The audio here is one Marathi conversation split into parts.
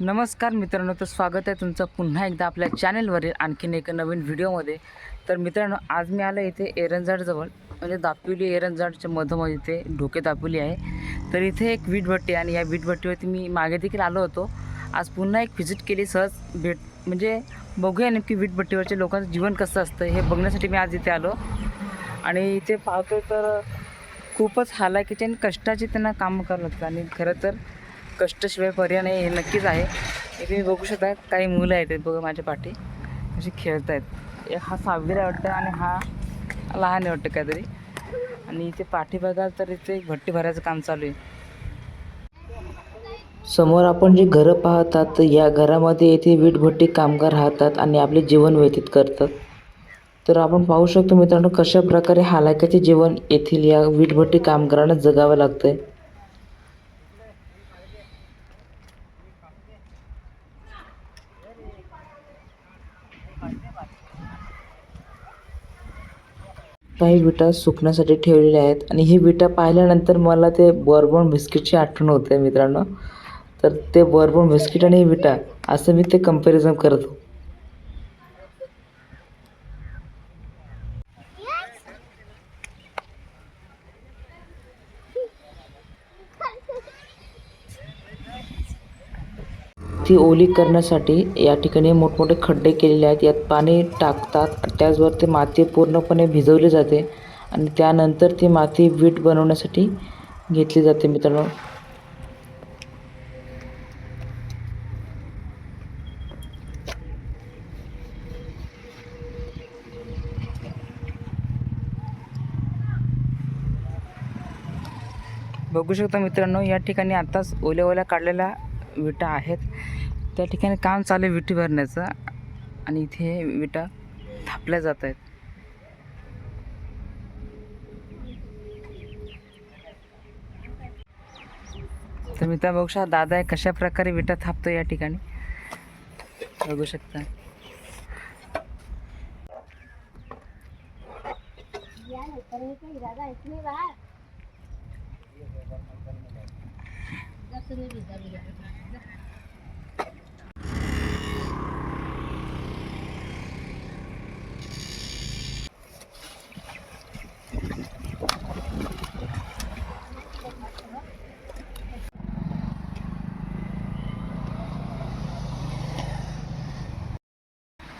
नमस्कार मित्रांनो तर स्वागत आहे तुमचं पुन्हा एकदा आपल्या चॅनलवरील आणखीन एक नवीन व्हिडिओमध्ये. तर मित्रांनो आज मी आलो इथे एरंजाडजवळ म्हणजे दापिवली एरंजाडच्या मधोमध इथे ढोके दापिवली आहे. तर इथे एक वीटभट्टी आणि या वीटभट्टीवरती मी मागे देखील आलो होतो. आज पुन्हा एक व्हिजिट केली सहज भेट म्हणजे बघूया नेमकी वीटभट्टीवरच्या लोकांचं जीवन कसं असतं हे बघण्यासाठी मी आज इथे आलो. आणि इथे पाहतो तर खूपच हालाकीचे आणि कष्टाचे त्यांना कामं करावं लागतं. आणि खरं तर कष्टाशिवाय पर्याय नाही हे नक्कीच आहे. इथे तुम्ही बघू शकता काही मुलं आहेत बघा माझ्या पाठी. अशी खेळत आहेत हा सहावीला वाटतं आणि हा लहान आहे वाटतं काहीतरी. आणि इथे पाठी बघाल तर इथे भट्टी भरायचं काम चालू आहे. समोर आपण जी घरं पाहतात या घरामध्ये येथे वीटभट्टी कामगार राहतात आणि आपले जीवन व्यतीत करतात. तर आपण पाहू शकतो मित्रांनो कशा प्रकारे हालाक्याचे जीवन येथील या वीटभट्टी कामगारांना जगावं लागतं आहे काही विटा सुकण्यासाठी ठेवलेल्या आहेत. आणि ही विटा पाहिल्यानंतर मला ते बॉर्बॉन बिस्किटची आठवण होते मित्रांनो. तर ते बॉर्बॉन बिस्किट आणि ही विटा असं मी ते कंपॅरिझन करतो ती ओली करण्यासाठी या ठिकाणी मोठमोठे खड्डे केलेले आहेत. यात पाणी टाकतात. त्याचबरोबर ते माती पूर्णपणे भिजवली जाते आणि त्यानंतर ती माती वीट बनवण्यासाठी घेतली जाते मित्रांनो. बघू शकता मित्रांनो या ठिकाणी आत्ताच ओल्या ओल्या काढलेल्या विटा आहेत. त्या ठिकाणी काम चालू आहे विटी भरण्याचं आणि इथे विटा थापल्या जात आहेत. तर मित्र बघू शकता दादा आहे कशा प्रकारे विटा थापतो या ठिकाणी. बघू शकता.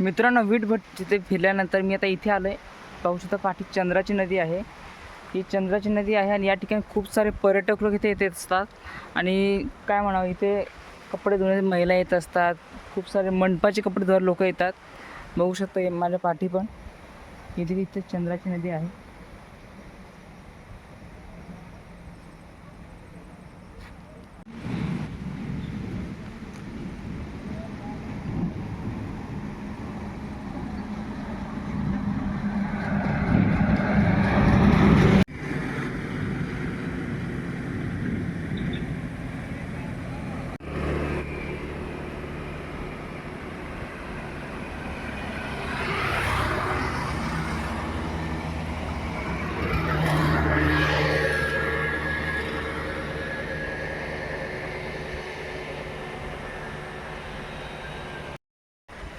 मित्रांनो वीटभट तिथे फिरल्यानंतर मी आता इथे आलो आहे पाहू शकता पाठी चंद्राची नदी आहे. ही चंद्राची नदी आहे आणि या ठिकाणी खूप सारे पर्यटक लोक इथे येत असतात. आणि काय म्हणावं इथे कपडे धुणे महिला येत असतात. खूप सारे मंडपाचे कपडे धुवायला लोक येतात. बघू शकता माझ्या पाठी पण. इथे इथे चंद्राची नदी आहे.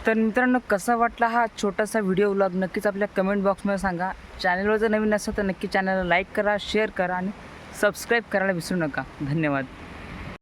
तर मित्रांनो कसा वाटला हा छोटासा व्हिडिओ व्लॉग नक्कीच आपल्या कमेंट बॉक्समध्ये सांगा. चॅनलवर जर नवीन असेल तर नक्की चॅनलला लाईक करा शेअर करा आणि सबस्क्राईब करायला विसरू नका. धन्यवाद.